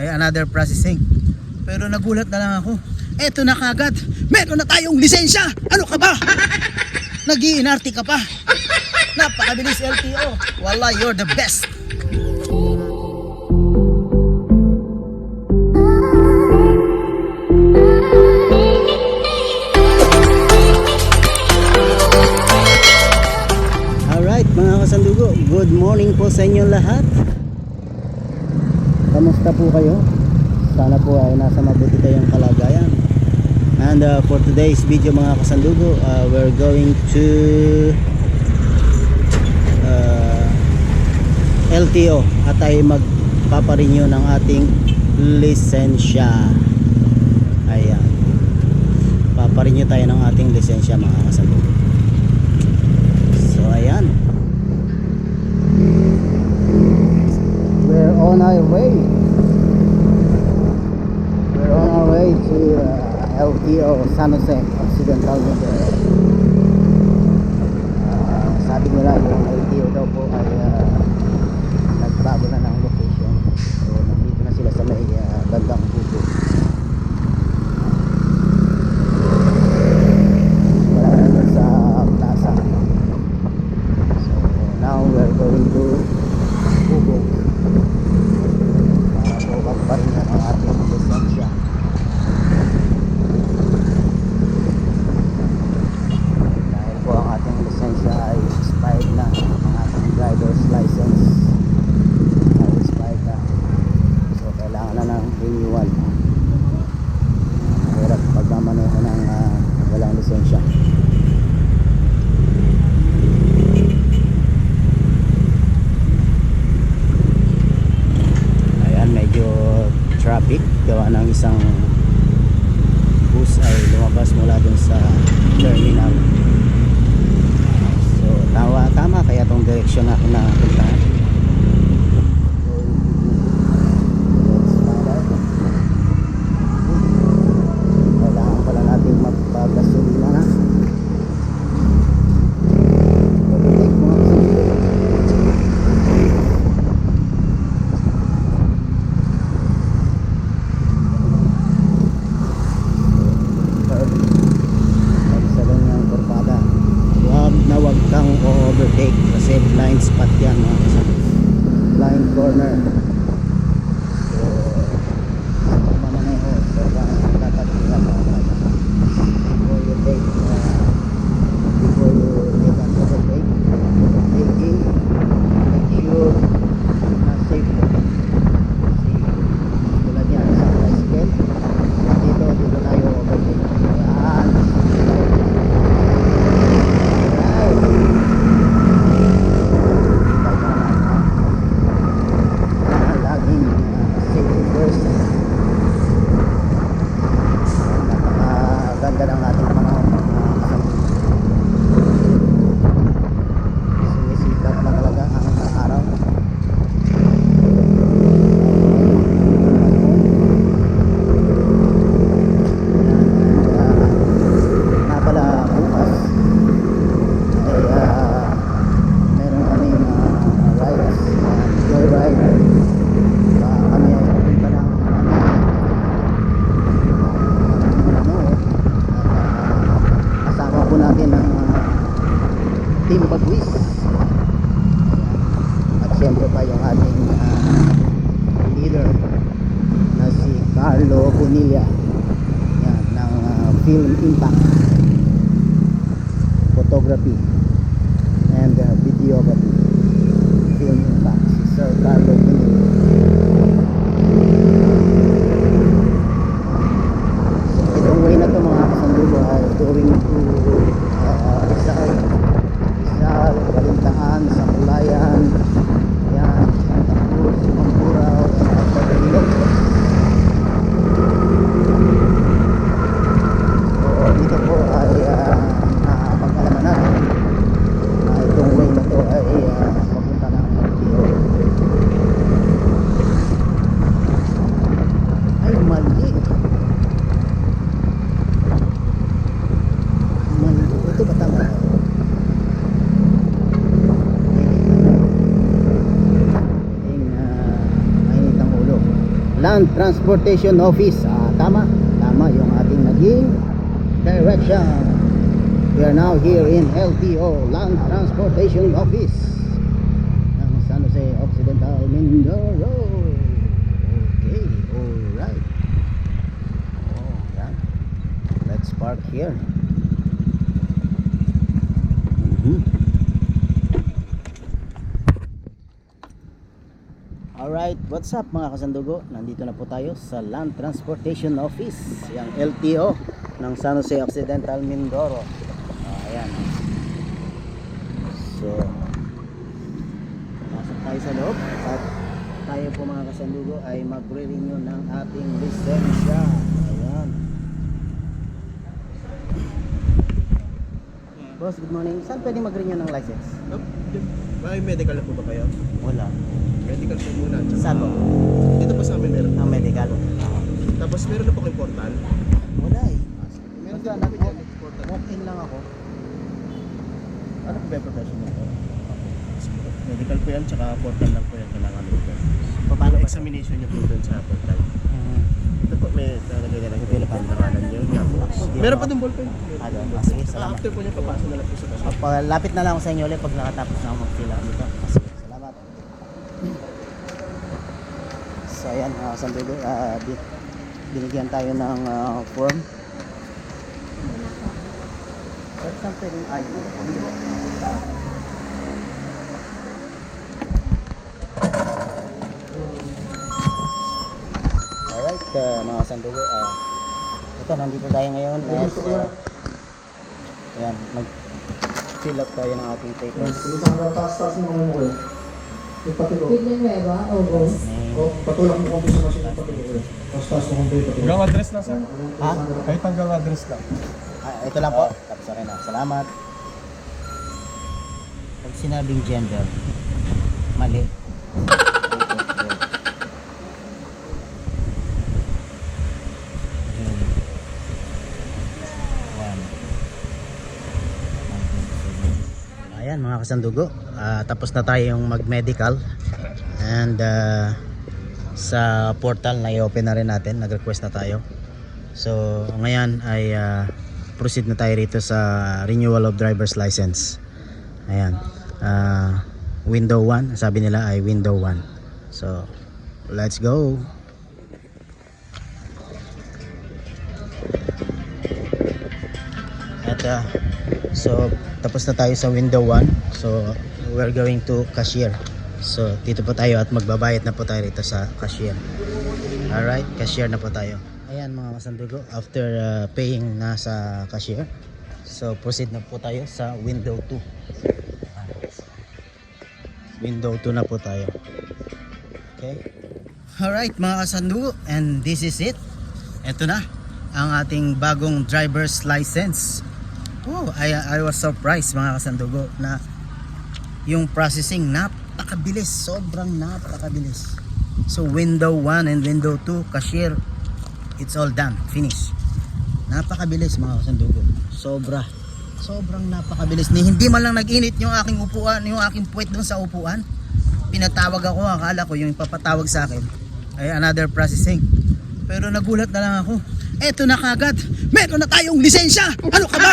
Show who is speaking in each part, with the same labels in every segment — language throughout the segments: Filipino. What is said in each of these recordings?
Speaker 1: ay another processing. Pero nagulat na lang ako. Eto na kagad. Meron na tayong lisensya. Ano ka ba? Nag-iinarte ka pa. Napakabilis LTO. Wala, you're the best. Alright mga kasandugo, good morning po sa inyo lahat. Kamusta po kayo? Sana po ay nasa mabuti kayong kalagayan. And uh, for today's video mga kasandugo, uh, we're going to uh, LTO at ay magpaparenew ng ating lisensya. Ayan. Paparenew tayo ng ating lisensya mga kasandugo. So ayan. On our way. We're on our way to uh, LTO San Jose Occidental Mindoro. Uh, sabi nila yung LTO daw po ay uh, nagbago na ng Gawa ng blind spot yan mga kasama blind corner. So mamaneho dapat ingat mga kasama before you take uh, before you take an overtake overtaking make sure na safe po kasi tulad yan sa tricycle dito dito tayo overtake yan laging uh, safety first napakaganda ng ating panahon mga kasama sumisikat na talaga ang araw na pala bukas ay ah, meron kami na rides uh, joyride uh, kami ay pupunta ng ano at ah, kasama po natin ang ah, team Bagwis. At siyempre pa yung ating ah, leader na si Carlo Bonilla. Yan, ng ah, Film Impact photography ay ah, ah, uh, nakapag-alaman natin. Ah, na uh, itong way na ito ay uh, papunta ng Pagkiro ay mali. Mali. Ito ba tama? Land Transportation Office. Ah, tama, tama yung ating naging direction. We are now here in LTO, Land Transportation Office ng San Jose Occidental, Mindoro. Okay, alright. Oh, yan. Let's park here. Mhm. Alright, what's up mga kasandugo? Nandito na po tayo sa Land Transportation Office, yung LTO ng San Jose Occidental, Mindoro. Ah, ayan. So, pasok tayo sa loob at tayo po mga kasandugo ay magre-renew ng ating lisensya. Ayan. Boss, good morning. Saan pwede mag-renew ng license?
Speaker 2: Oh, May medical na po ba kayo?
Speaker 1: Wala.
Speaker 2: Medical po muna. Tsaka,
Speaker 1: Saan po?
Speaker 2: Dito po sa amin meron.
Speaker 1: Ang medical.
Speaker 2: Tapos meron na po kayong portal.
Speaker 1: Wala nag- walk-in lang ako.
Speaker 2: Ano po ba yung professional ko? Medical po yan, tsaka portal lang po yan. Kailangan mo po.
Speaker 1: Paano
Speaker 2: examination niyo po doon sa portal.
Speaker 1: Mhm.
Speaker 2: Ito po, may nalagay na lang yung pangalan niyo. Meron pa din ballpen.
Speaker 1: Doon. Ah, sige, salamat.
Speaker 2: after po niya, papasok na lang po sa kaso.
Speaker 1: Lapit na lang ako sa inyo ulit pag nakatapos na ako mag-fill out dito. Sige, salamat. So ayan, uh, ah, bi- binigyan tayo ng ah, form. At saan pwedeng ID? Alright, uh, mga sandugo, ah, ito, nandito tayo ngayon as, uh, ayan, mag-fill up tayo ng ating papers.
Speaker 3: Taas-taas mo kayo mo kayo. Yung patilo.
Speaker 4: Pili Nueva, oo.
Speaker 3: O, patulak mo konti sa machine yung patilo kayo. Taas-taas mo.
Speaker 5: Hanggang address na sir.
Speaker 1: ha?
Speaker 5: Kahit hanggang address lang.
Speaker 1: Ah, ito lang po. Okay na. Salamat. Pag sinabing gender, mali. Ayan mga kasandugo, Ah, tapos na tayong mag-medical and ah, sa portal na i-open na rin natin, nag-request na tayo. So ngayon ay ah, proceed na tayo rito sa renewal of driver's license. Ayan. Ah, window 1, sabi nila ay window 1. So let's go. At ah, so tapos na tayo sa window 1. So we're going to cashier. So dito po tayo at magbabayad na po tayo rito sa cashier. Alright, cashier na po tayo. Ayan mga kasandugo, after uh, paying na sa cashier, so proceed na po tayo sa window 2. Window 2 na po tayo. Okay. Alright mga kasandugo, and this is it. Ito na, ang ating bagong driver's license. Oh, I, I was surprised mga kasandugo na yung processing napakabilis, sobrang napakabilis. So window 1 and window 2 cashier it's all done, finish. Napakabilis mga kasandugo. Sobra. Sobrang napakabilis. Ni hindi man lang nag-init yung aking upuan, yung aking puwet doon sa upuan. Pinatawag ako, akala ko yung ipapatawag sa akin ay another processing. Pero nagulat na lang ako. Eto na kagad. Meron na tayong lisensya. Ano ka ba?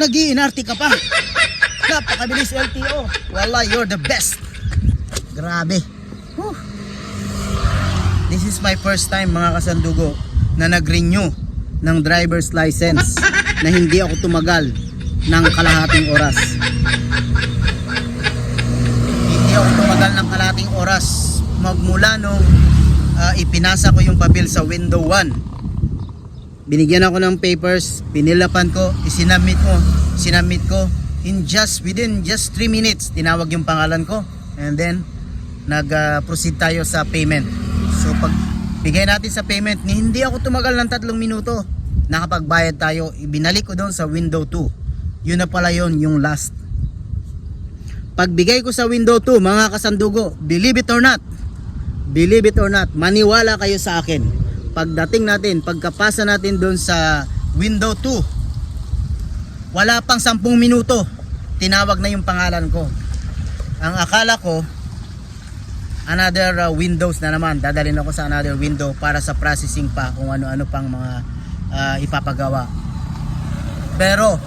Speaker 1: Nag-iinarte ka pa. Napakabilis LTO. Wala, you're the best. Grabe. Is my first time mga kasandugo na nag-renew ng driver's license na hindi ako tumagal ng kalahating oras. Hindi ako tumagal ng kalahating oras magmula nung ah, ipinasa ko yung papel sa window 1. Binigyan ako ng papers, pinilapan ko, isinamit ko, sinamit ko in just within just 3 minutes tinawag yung pangalan ko and then nag-proceed tayo sa payment. So pag bigay natin sa payment, ni hindi ako tumagal ng tatlong minuto. Nakapagbayad tayo, ibinalik ko doon sa window 2. Yun na pala yun, yung last. Pagbigay ko sa window 2, mga kasandugo, believe it or not, believe it or not, maniwala kayo sa akin. Pagdating natin, pagkapasa natin doon sa window 2, wala pang 10 minuto, tinawag na yung pangalan ko. Ang akala ko, another uh, windows na naman. Dadalhin ako sa another window para sa processing pa kung ano-ano pang mga uh, ipapagawa. Pero,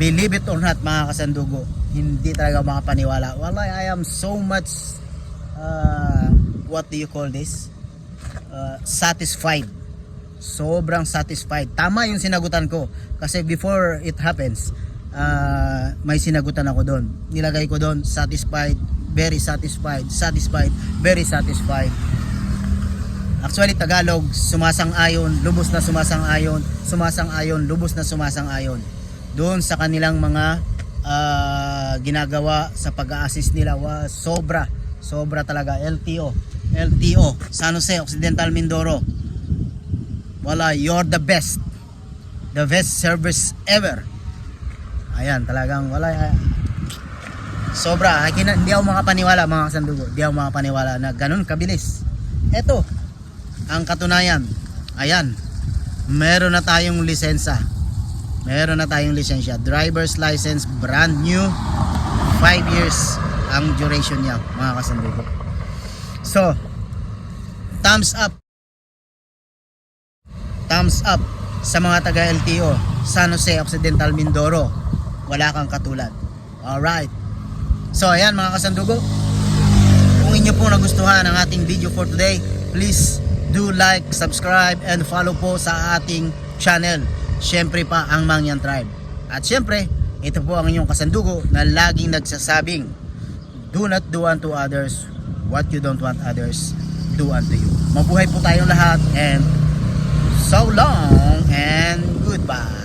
Speaker 1: believe it or not mga kasandugo, hindi talaga makapaniwala. Wallahi, I am so much, uh, what do you call this? Uh, satisfied. Sobrang satisfied. Tama yung sinagutan ko. Kasi before it happens, uh, may sinagutan ako doon. Nilagay ko doon, satisfied, very satisfied, satisfied, very satisfied. Actually, Tagalog, sumasang-ayon, lubos na sumasang-ayon, sumasang-ayon, lubos na sumasang-ayon. Doon sa kanilang mga ah, ginagawa sa pag-assist nila, wa, sobra, sobra talaga. LTO, LTO, San Jose, Occidental Mindoro. Wala, you're the best. The best service ever. Ayan, talagang wala. ah, sobra, Ay, kina- hindi ako makapaniwala mga kasandugo. Hindi ako makapaniwala na ganun kabilis. Eto, ang katunayan, ayan, meron na tayong lisensya. Meron na tayong lisensya. Driver's license, brand new. 5 years ang duration niya, mga kasandugo. So, thumbs up. Thumbs up sa mga taga LTO, San Jose Occidental Mindoro. Wala kang katulad. Alright. So, ayan mga kasandugo. Kung inyo po nagustuhan ang ating video for today, please do like, subscribe, and follow po sa ating channel. Siyempre pa ang Mangyan Tribe. At siyempre, ito po ang inyong kasandugo na laging nagsasabing, Do not do unto others what you don't want others do unto you. Mabuhay po tayong lahat and so long and goodbye.